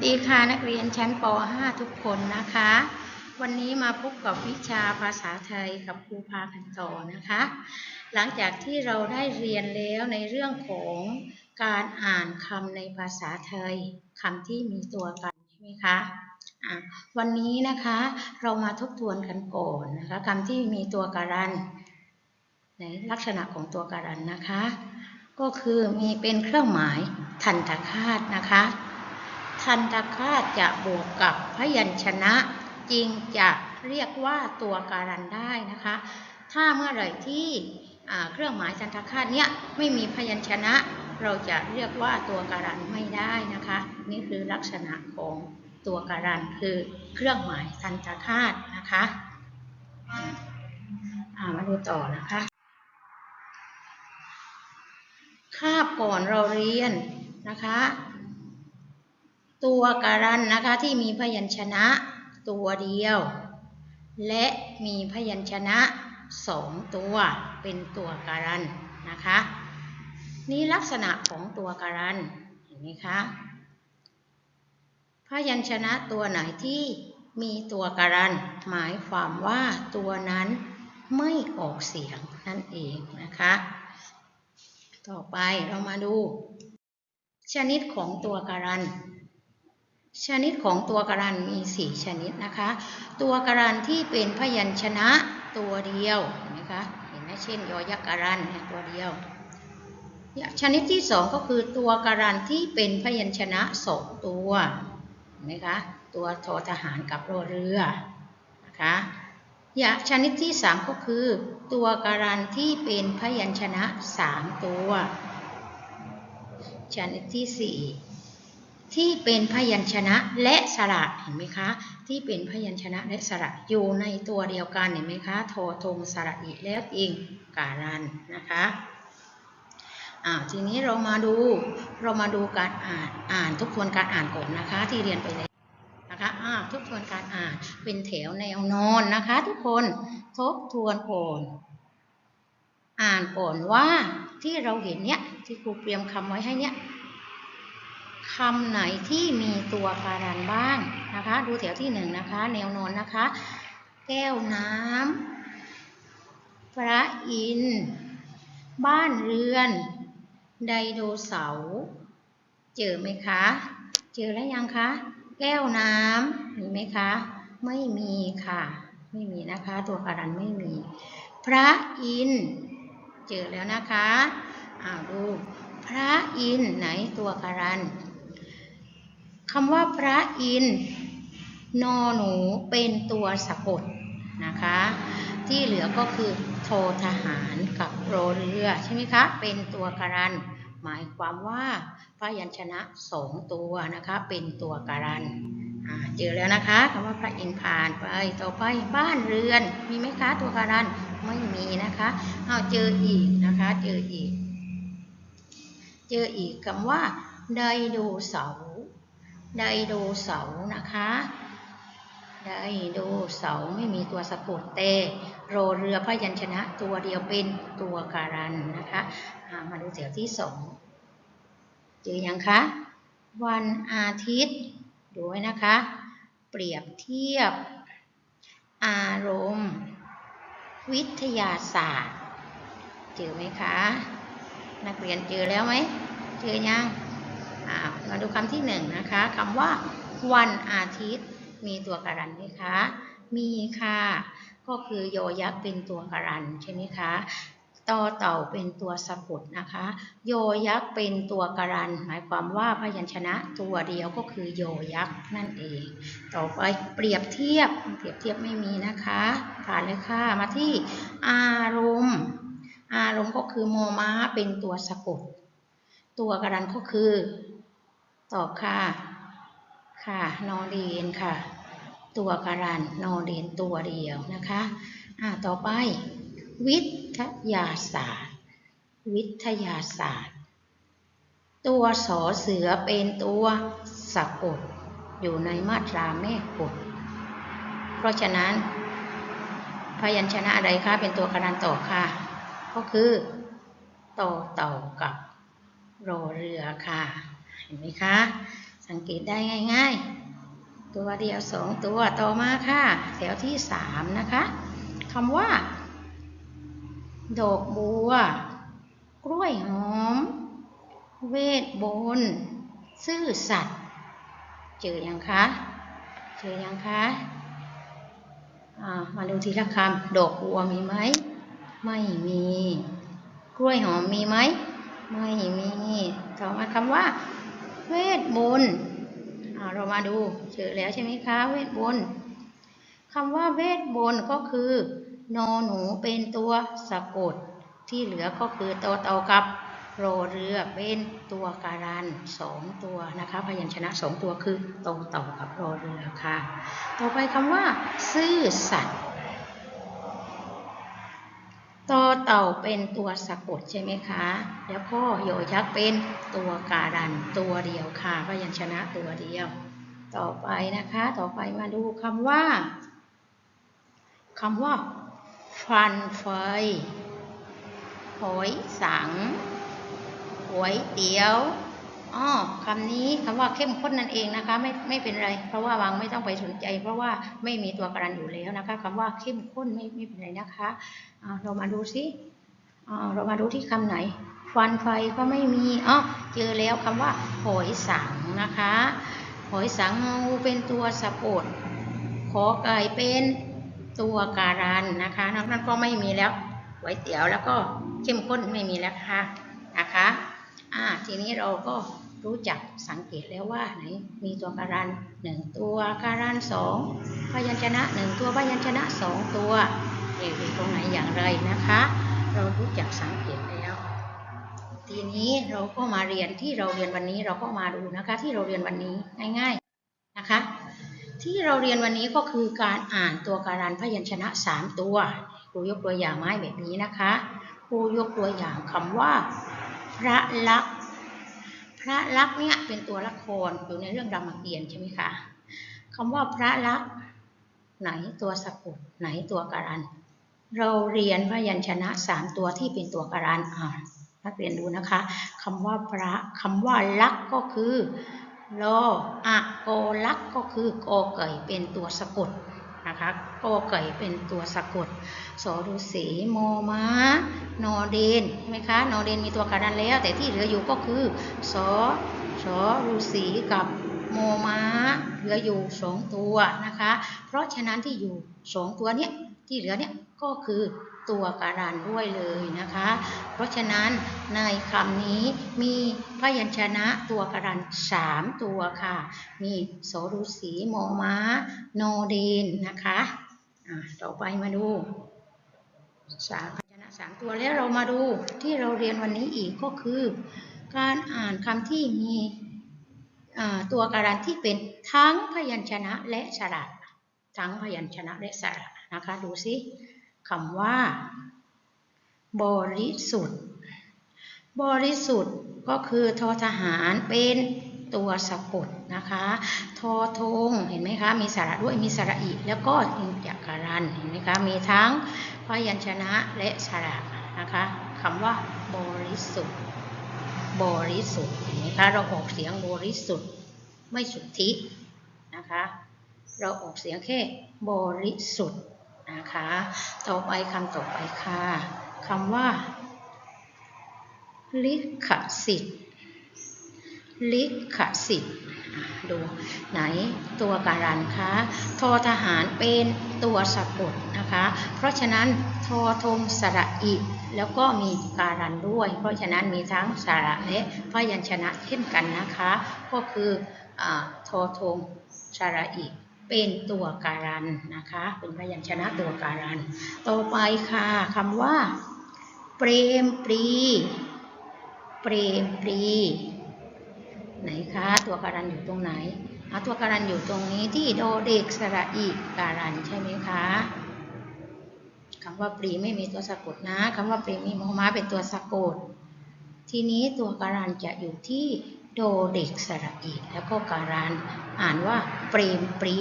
สวัสดีค่ะนักเรียนชั้นป .5 ทุกคนนะคะ วันนี้มาพบกับวิชาภาษาไทยกับครูพากันต่อนะคะ หลังจากที่เราได้เรียนแล้วในเรื่องของการอ่านคำในภาษาไทยคำที่มีตัวกันใช่ไหมคะะวันนี้นะคะเรามาทบทวนกันก่อนนะคะคำที่มีตัวการันในลักษณะของตัวการันนะคะ ก็คือมีเป็นเครื่องหมายทันตคาตนะคะ ทันตคาตจะบวกกับพยัญชนะ จริงจะเรียกว่าตัวการันได้นะคะ ถ้าเมื่อไหร่ที่เครื่องหมายทันตคาตเนี้ยไม่มีพยัญชนะ เราจะเรียกว่าตัวการันไม่ได้นะคะ นี่คือลักษณะของตัวการันคือเครื่องหมายทันตคาตนะคะามาดูต่อนะคะคาบก่อนเราเรียนนะคะ ตัวการันนะคะที่มีพยัญชนะตัวเดียว และมีพยัญชนะสองตัวเป็นตัวการันนะคะ นี่ลักษณะของตัวการันเห็นไหมคะพยัญชนะตัวไหนที่มีตัวการันหมายความว่าตัวนั้นไม่ออกเสียงนั่นเองนะคะ ต่อไปเรามาดู ชนิดของตัวการัน ชนิดของตัวการันมี 4 ชนิดนะคะ ตัวการันที่เป็นพยัญชนะตัวเดียวเห็นไหมคะเห็นไหมเช่นยอยักษ์การันตัวเดียวชนิดที่ 2 ก็คือตัวการันที่เป็นพยัญชนะสองตัวเห็นไหมคะตัวทอทหารกับรอเรือนะคะยะชนิดที่ 3 ก็คือ ตัวการันที่เป็นพยัญชนะ 3 ตัว ชนิดที่ 4 ที่เป็นพยัญชนะและสระเห็นไหมคะ ที่เป็นพยัญชนะและสระอยู่ในตัวเดียวกันเห็นไหมคะโททงสระอีแล้วอิงการันนะคะอ่าทีนี้เรามาดูเรามาดูการอ่านอ่านทบทวนการอ่านก่อนนะคะ ที่เรียนไปแล้วนะคะอ่าทบทวนการอ่านเป็นแถวแนวนอนนะคะ ทุกคนทบทวนก่อนอ่านก่อนว่าที่เราเห็นเนี้ยที่ครูเตรียมคำไว้ให้เนี้ย คำไหนที่มีตัวการันบ้างนะคะ ดูแถวที่หนึ่งนะคะ แนวนอนนะคะ แก้วน้ำพระอินทร์บ้านเรือน ไดโนเสาร์เจอไหมคะ เจอแล้วยังคะ แก้วน้ำมีไหมคะ ไม่มีค่ะ ไม่มีนะคะ ตัวการันไม่มี พระอินทร์เจอแล้วนะคะอ้าวดูพระอินทร์ไหนตัวการัน คำว่าพระอินนอหนูเป็นตัวสะกดนะคะ ที่เหลือก็คือโททหารกับโรเรือใช่ไหมคะ เป็นตัวการัน หมายความว่าพยัญชนะสองตัวนะคะ เป็นตัวการันเจอแล้วนะคะคำว่าพระอินทร์ผ่านไปต่อไปบ้านเรือนมีไหมคะตัวการันไม่มีนะคะเอาเจออีกนะคะเจออีก เจออีกคำว่าไดโนเสาร์ ไดโนเสาร์นะคะไดโนเสาร์ไม่มีตัวสะกดเตโรเรือพยัญชนะตัวเดียวเป็นตัวการันนะคะมาดูแถวที่สองเจอยังคะวันอาทิตย์ดูไว้นะคะ เปรียบเทียบ อารมณ์ วิทยาศาสตร์ เจอไหมคะ นักเรียนเจอแล้วไหม เจอยัง มาดูคำที่หนึ่งนะคะคำว่าวันอาทิตย์ มีตัวการันไหมคะ มีค่ะ ก็คือโยยักษ์เป็นตัวการันใช่ไหมคะต่อเต่าเป็นตัวสะกดนะคะ โยยักษ์เป็นตัวการัน หมายความว่าพยัญชนะตัวเดียวก็คือโยยักษ์นั่นเอง ต่อไปเปรียบเทียบเปรียบเทียบไม่มีนะคะผ่านเลยค่ะมาที่อารมณ์ อารมณ์ก็คือโมมาเป็นตัวสะกด ตัวการันก็คือ ตอบค่ะ ค่ะนอเดนค่ะ ตัวการันนอเดนตัวเดียวนะคะอ่าต่อไป วิทยาศาสตร์ วิทยาศาสตร์ ตัวสอเสือเป็นตัวสะกดอยู่ในมาตราแม่กดเพราะฉะนั้น พยัญชนะอะไรคะเป็นตัวการันต่อค่ะ ก็คือต่อเต่ากับรอเรือค่ะ ห็นไหมคะ สังเกตได้ง่ายๆ ตัวเดียวสองตัวต่อมาค่ะ แถวที่สามนะคะคำว่า ดอกบัว กล้วยหอม เวทบนซื่อสัตย์เจอยังคะ เจอยังคะอ่ามาดูทีละคำ ดอกบัวมีไหม ไม่มี กล้วยหอมมีไหม ไม่มี ต่อมาคำว่า เวทมนต์เรามาดูเจอแล้วใช่ไหมคะ เวทมนต์คำว่าเวทมนต์ก็คือนอหนูเป็นตัวสะกด ที่เหลือก็คือตัวเตากับรอเรือเป็นตัวการันสองตัวนะคะ พยัญชนะสองตัวคือตรงต่อกับรอเรือค่ะ ต่อไปคำว่า ซื่อสัตย์ ต่อเต่าเป็นตัวสะกดใช่ไหมคะ แล้วก็โยยักษ์เป็นตัวการันตัวเดียวค่ะพยัญชนะตัวเดียว ต่อไปนะคะ ต่อไปมาดูคำว่าคำว่า ฟันไฟหอยสังหวยเตี๋ยว อ๋อคำนี้คำว่าเข้มข้นนั่นเองนะคะไม่ไม่เป็นไร เพราะว่าวางไม่ต้องไปสนใจ เพราะว่าไม่มีตัวการันอยู่แล้วนะคะคำว่าเข้มข้นไม่ไม่เป็นไรนะคะเรามาดูซิเรามาดูที่คำไหน ฟันไฟก็ไม่มีอ๋อเจอแล้วคำว่าหอยสังนะคะหอยสังงูเป็นตัวสะกดขอไก่เป็นตัวการันนะคะนอกนั้นก็ไม่มีแล้วก๋วยเตี๋ยวแล้วก็เข้มข้นไม่มีแล้วค่ะนะคะ อ่าทีนี้เราก็รู้จักสังเกตแล้วว่าไหนมีตัวการันหนึ่งตัวการันสองพยัญชนะหนึ่งตัวพยัญชนะสองตัวอยู่ตรงไหนอย่างไรนะคะ เรารู้จักสังเกตแล้ว ทีนี้เราก็มาเรียนที่เราเรียนวันนี้เราก็มาดูนะคะ ที่เราเรียนวันนี้ง่าย ๆนะคะ ที่เราเรียนวันนี้ก็คือการอ่านตัวการันพยัญชนะสามตัวครูยกตัวอย่างไม้แบบนี้นะคะครูยกตัวอย่างคำว่า พระลักษณ์พระลักษณ์เนี่ยเป็นตัวละครอยู่ในเรื่องรามเกียรติ์ใช่ไหมคะคำว่าพระลักษณ์ไหนตัวสะกดไหนตัวการัน เราเรียนพยัญชนะสามตัวที่เป็นตัวการันอ่านักเรียนดูนะคะคำว่าพระคำว่าลักษ์ก็คือรออะโกลักษ์ก็คือกอไก่เป็นตัวสะกด นะคะก็ไก่เป็นตัวสะกดสอดุสีโมมานอเดนใช่ไหมคะนอเดนมีตัวกาดันแล้ว แต่ที่เหลืออยู่ก็คือสอสอดุสีกับโมมาเหลืออยู่สองตัวนะคะ เพราะฉะนั้นที่อยู่สองตัวเนี้ยที่เหลือเนี้ยก็คือ ตัวการันด้วยเลยนะคะ เพราะฉะนั้นในคำนี้มีพยัญชนะตัวการันสามตัวค่ะ มีโสรุสีโมม้า โนเดนนะคะต่อไปมาดูสามพยัญชนะสามตัวแล้วเรามาดูที่เราเรียนวันนี้อีกก็คือ การอ่านคำที่มีตัวการันที่เป็นทั้งพยัญชนะและสระ ทั้งพยัญชนะและสระนะคะ ดูสิ คำว่า บริสุทธิ์ บริสุทธิ์ก็คือทอทหารเป็นตัวสะกดนะคะ ทอทงเห็นไหมคะ มีสระด้วย มีสระอีแล้วก็อินจักรัน เห็นไหมคะ มีทั้งพยัญชนะและสระนะคะคำว่าบริสุทธิ์ บริสุทธิ์ เห็นไหมคะ เราออกเสียงบริสุทธิ์ ไม่สุทธินะคะ เราออกเสียงแค่บริสุทธิ์ นะคะ ต่อไปคำต่อไปค่ะคำว่า ลิขสิทธิ์ ลิขสิทธิ์ดูไหนตัวการันคะทอทหารเป็นตัวสะกดนะคะ เพราะฉะนั้นทอทงสระอิแล้วก็มีการันด้วย เพราะฉะนั้นมีทั้งสระและพยัญชนะเช่นกันนะคะ ก็คืออทอทงสระอิ เป็นตัวการันนะคะ เป็นพยัญชนะตัวการัน ต่อไปค่ะคำว่า เปรมปรี เปรมปรี ไหนคะ ตัวการันอยู่ตรงไหนอะตัวการันอยู่ตรงนี้ที่โดเด็กสระอีการันใช่ไหมคะคำว่าปรีไม่มีตัวสะกดนะคำว่าปรีมีมอม้าเป็นตัวสะกด ทีนี้ตัวการันจะอยู่ที่ โดเด็กสระอีแล้วก็การันอ่านว่าเปรมปรี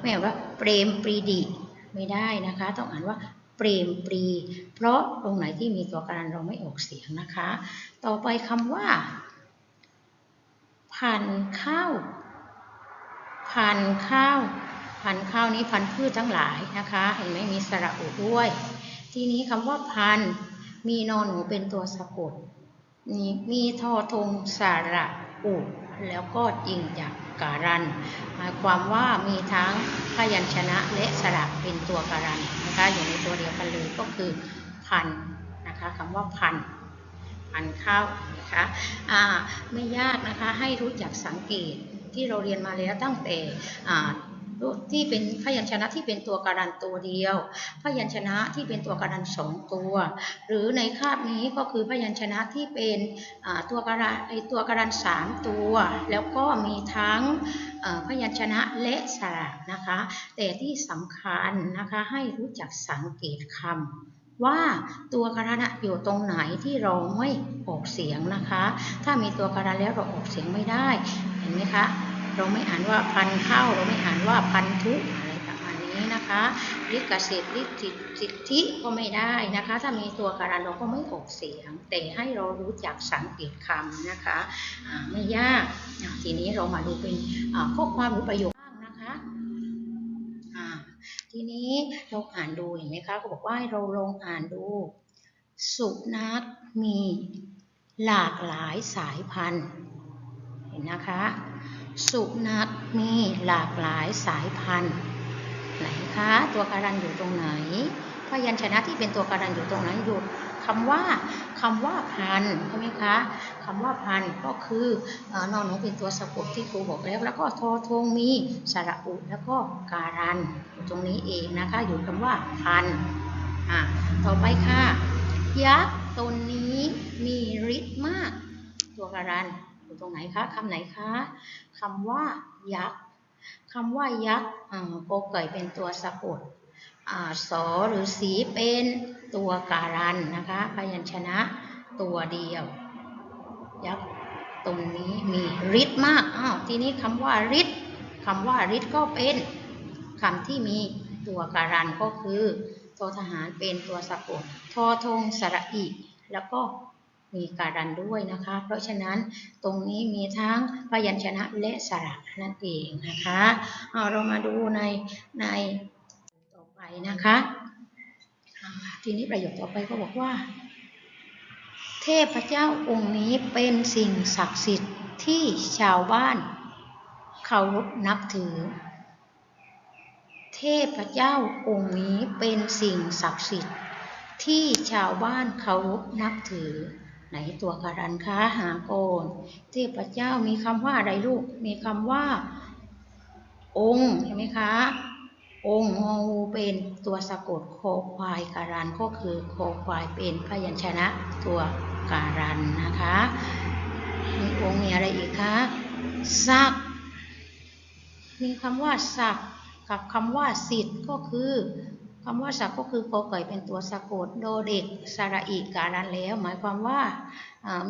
ไม่อ่านว่าเปรมปรีดิไม่ได้นะคะ ต้องอ่านว่าเปรมปรี เพราะตรงไหนที่มีตัวการันเราไม่ออกเสียงนะคะ ต่อไปคำว่า พันข้าวพันข้าวพันข้าวนี้พันพืชทั้งหลายนะคะเห็นไหมมีสระอุด้วย ทีนี้คำว่าพันมีนอนหนูเป็นตัวสะกดมีมีทอทงสระ อุแล้วก็จริงจากการัน หมายความว่ามีทั้งพยัญชนะและสระเป็นตัวการันนะคะอยู่ในตัวเดียวกันเลยก็คือพันนะคะคำว่าพันพันข้าวนะคะอ่าไม่ยากนะคะให้รู้จักสังเกตที่เราเรียนมาแล้วตั้งแต่อ่า ที่เป็นพยัญชนะที่เป็นตัวการันตัวเดียว พยัญชนะที่เป็นตัวการันสองตัว หรือในคาบนี้ก็คือพยัญชนะที่เป็นตัวการันตัวการันสามตัว แล้วก็มีทั้งพยัญชนะและสระนะคะ แต่ที่สำคัญนะคะให้รู้จักสังเกตคำว่าตัวการันอะอยู่ตรงไหนที่เราไม่ออกเสียงนะคะ ถ้ามีตัวการันแล้วเราออกเสียงไม่ได้ เห็นไหมคะ เราไม่อ่านว่าพันเข้าเราไม่อ่านว่าพันธุอะไรประมาณนี้นะคะลิขสิทธิ์ลิขิตสิทธิก็ไม่ได้นะคะ ถ้ามีตัวการันเราก็ไม่ออกเสียง แต่ให้เรารู้จักสังเกตคำนะคะไม่ยากทีนี้เรามาดูเป็นข้อความหรือประโยคนะคะทีนี้เราอ่านดูเห็นไหมคะเขาบอกว่าเราลองอ่านดู สุนัขมีหลากหลายสายพันธุ์เห็นนะคะ สุนัขมีหลากหลายสายพันธุ์ ไหนคะ ตัวการันอยู่ตรงไหนพยัญชนะที่เป็นตัวการันอยู่ตรงไหนอยู่คำว่าคำว่าพันใช่ไหมคะคำว่าพันก็คืออนอนหนูเป็นตัวสะกดที่ครูบอกแล้ว แล้วก็ทอทงมีสระอุแล้วก็การันอยู่ตรงนี้เองนะคะ อยู่คำว่าพันอะต่อไปค่ะ ยักษ์ตนนี้มีฤทธิ์มาก ตัวการัน อยู่ตรงไหนคะคำไหนคะคำว่ายักษ์คำว่ายักษ์โกไก่เป็นตัวสะกดอสอหรือสีเป็นตัวการันนะคะพยัญชนะตัวเดียว ยักษ์ตรงนี้มีฤทธิ์มากอ้าวทีนี้คำว่าฤทธิ์คำว่าฤทธิ์ก็เป็นคำที่มีตัวการันก็คือททหารเป็นตัวสะกดทอทงสระอีแล้วก็ มีการันด้วยนะคะ เพราะฉะนั้นตรงนี้มีทั้งพยัญชนะและสระนั่นเองนะคะเอาเรามาดูในในต่อไปนะคะ ทีนี้ประโยคต่อไปก็บอกว่า เทพเจ้าองค์นี้เป็นสิ่งศักดิ์สิทธิ์ที่ชาวบ้านเคารพนับถือ เทพเจ้าองค์นี้เป็นสิ่งศักดิ์สิทธิ์ที่ชาวบ้านเคารพนับถือ ไหนตัวการันคะหาโกนเทพเจ้ามีคำว่าอะไรลูก มีคำว่า องค์ใช่ไหมคะ องค์งงูเป็นตัวสะกดโคควายการันก็คือโคควายเป็นพยัญชนะตัวการันนะคะ มีองค์มีอะไรอีกคะศัก มีคำว่าศักกับคำว่าสิทธิ์ก็คือ คำว่าศักก็คือโกไก่เป็นตัวสะกดโดเด็กสระอีการันแล้ว หมายความว่า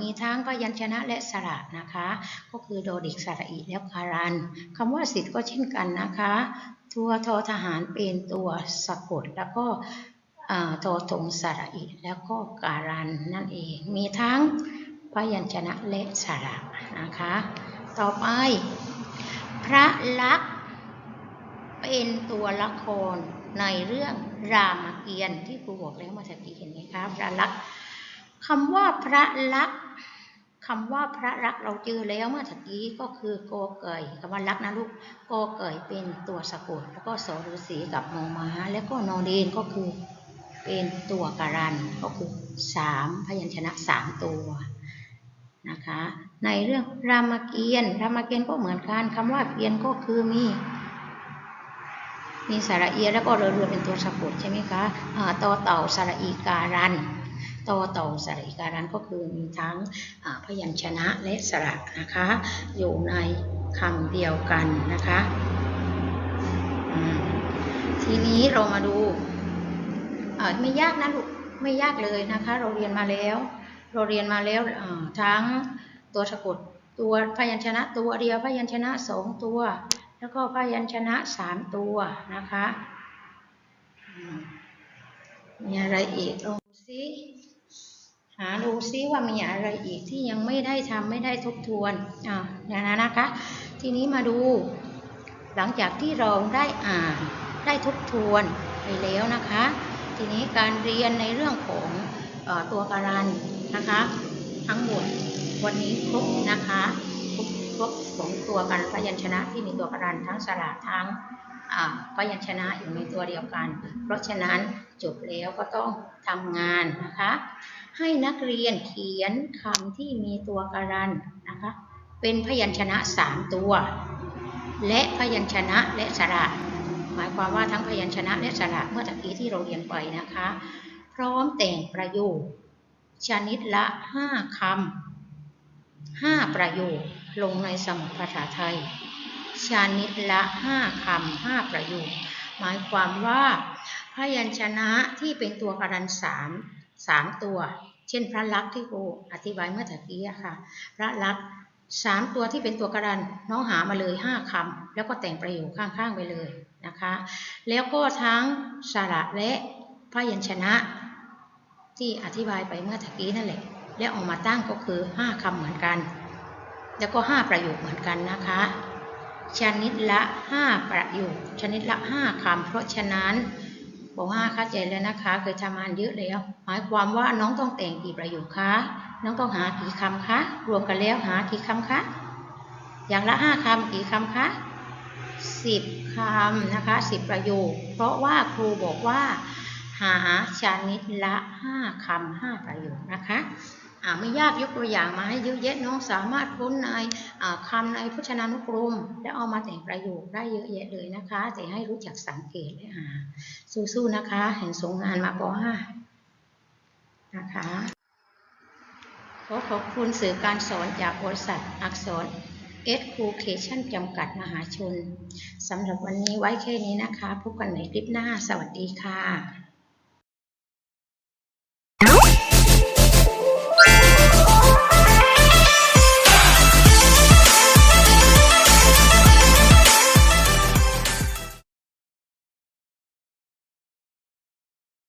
มีทั้งพยัญชนะและสระนะคะ ก็คือโดเด็กสระอีแล้วการันคำว่าสิทธิ์ก็เช่นกันนะคะตัวทอทหารเป็นตัวสะกดแล้วก็ทอทงสระอีแล้วก็การันนั่นเองมีทั้งพยัญชนะและสระนะคะ ต่อไป พระลักษณ์เป็นตัวละคร ในเรื่องรามเกียรติ์ที่ครูบอกแล้วเมื่อสักกี้เห็นไหมคะพระลักษณ์คำว่าพระลักษณ์คำว่าพระลักษณ์เราเจอแล้วเมื่อสักกี้ก็คือโกเกยคำว่าลักษณ์นะลูกโกเกยเป็นตัวสะกดแล้วก็สอฤาษีกับมอมาแล้วก็นอเดนก็คือเป็นตัวการันก็คือสามพยัญชนะสามตัวนะคะในเรื่องรามเกียรติ์รามเกียรติ์ก็เหมือนกันคำว่าเกียรติ์ก็คือมี มีสระเอียแล้วก็เรือเรือเป็นตัวสะกดใช่ไหมคะอ่าต่อเต่าสระอีการันต่อเต่าสระอีการันก็คือมีทั้งพยัญชนะและสระนะคะ อยู่ในคำเดียวกันนะคะ ทีนี้เรามาดูไม่ยากนะลูกไม่ยากเลยนะคะ เราเรียนมาแล้ว เราเรียนมาแล้วทั้งตัวสะกดตัวพยัญชนะตัวเดียวพยัญชนะสองตัว แล้วก็พยัญชนะสามตัวนะคะ มีอะไรอีกลองซิหาดูซิว่ามีอะไรอีกที่ยังไม่ได้ทำไม่ได้ทบทวนอ่าอย่างนั้นนะคะ ทีนี้มาดู หลังจากที่เราได้อ่านได้ทบทวนไปแล้วนะคะ ทีนี้การเรียนในเรื่องของอตัวการันนะคะ ทั้งหมดวันนี้ครบนะคะ ครบครบของตัวกันพยัญชนะที่มีตัวการันทั้งสระทั้งพยัญชนะอยู่ในตัวเดียวกัน เพราะฉะนั้นจบแล้วก็ต้องทำงานนะคะ ให้นักเรียนเขียนคำที่มีตัวการันนะคะ เป็นพยัญชนะสามตัว และพยัญชนะและสระ หมายความว่าทั้งพยัญชนะและสระเมื่อตะกี้ที่เราเรียนไปนะคะ พร้อมแต่งประโยคชนิดละห้าคำห้าประโยค ลงในสมุดภาษาไทย ชานิดละห้าคำห้าประโยค หมายความว่าพยัญชนะที่เป็นตัวการันสามสามตัว เช่นพระลักษณ์ที่ครูอธิบายเมื่อตะกี้ค่ะ พระลักษณ์สามตัวที่เป็นตัวการันน้องหามาเลยห้าคำแล้วก็แต่งประโยคข้างๆไปเลยนะคะ แล้วก็ทั้งสระและพยัญชนะที่อธิบายไปเมื่อตะกี้นั่นแหละ แล้วออกมาตั้งก็คือห้าคำเหมือนกัน แล้วก็ห้าประโยคเหมือนกันนะคะ ชนิดละห้าประโยค ชนิดละห้าคำเพราะฉะนั้นบอกว่าเข้าใจแล้วนะคะ เคยทำงานเยอะแล้ว หมายความว่าน้องต้องแต่งกี่ประโยคคะ น้องต้องหากี่คำคะ รวมกันแล้วหากี่คำคะ อย่างละห้าคำกี่คำคะสิบคำนะคะสิบประโยค เพราะว่าครูบอกว่า หาชนิดละห้าคำห้าประโยคนะคะ ไม่ยากยกตัวอย่างมาให้เยอะแยะน้องสามารถค้นในอ่าคำในพจนานุกรม แล้วเอามาแต่งประโยคได้เยอะแยะเลยนะคะ แต่ให้รู้จักสังเกตและหาสู้ๆนะคะ เห็นสงงานมาป .5 นะคะขอขอบคุณสื่อการสอนจากบริษัทอักษร Education จำกัดมหาชนสำหรับวันนี้ไว้แค่นี้นะคะ พบกันใหม่คลิปหน้า สวัสดีค่ะ